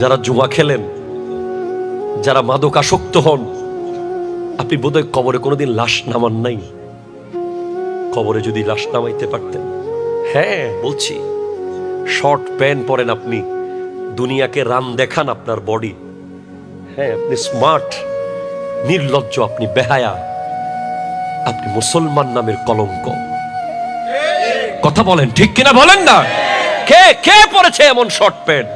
যারা জুয়া খেলেন, যারা মাদক আসক্ত হন, আপনি বোধহয় কবরে কোনোদিন লাশ নামান নাই। কবরে যদি লাশ নামাইতে পারতেন। হ্যাঁ বলছি, শর্ট প্যান্ট পরেন আপনি, দুনিয়াকে রান দেখান আপনার বডি। হ্যাঁ আপনি স্মার্ট, নির্লজ্জ, আপনি বেহায়া, আপনি মুসলমান নামের কলঙ্ক। কথা বলেন, ঠিক কিনা বলেন না? কে কে পড়েছে এমন শর্ট প্যান্ট?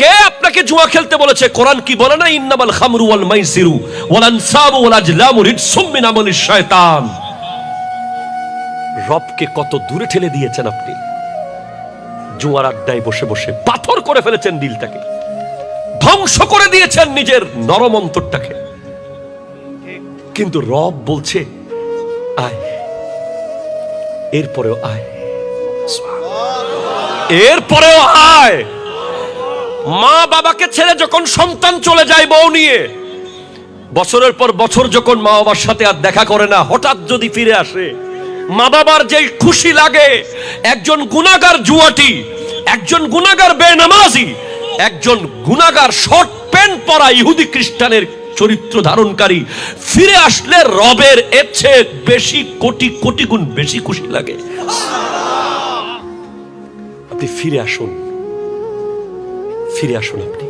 কে আপনাকে জুয়া খেলতে বলেছে? কোরআন কি বলে না ইন্নামাল খামরু ওয়াল মাইসিরু ওয়াল আনসাবু ওয়াল আজলামু রিজসুম মিন আমালিশ শয়তান রবকে কত দূরে ঠেলে দিয়েছেন আপনি? জুয়ার আড্ডায় বসে বসে পাথর করে ফেলেছেন দিলটাকে। ধ্বংস করে দিয়েছেন নিজের নরম অন্তরটাকে। কিন্তু রব বলছে আয় এরপরেও আয়। এরপরেও আয়! মা বাবাকে ছেড়ে যখন সন্তান চলে যায় বউ নিয়ে, বছরের পর বছর যখন মা বাবার সাথে আর দেখা করে না, হঠাৎ যদি ফিরে আসে, মা বাবার যে খুশি লাগে, একজন গুনাগার জুয়াটি, একজন গুনাগার বেনামাজি, একজন গুনাগার শর্ট প্যান্ট পরা ইহুদি খ্রিস্টানের চরিত্র ধারণকারী, ফিরে আসলে রবের এর চেয়ে বেশি কোটি কোটি গুণ বেশি খুশি লাগে। আপনি ফিরে আসুন। ফিরে আসুন আপনি।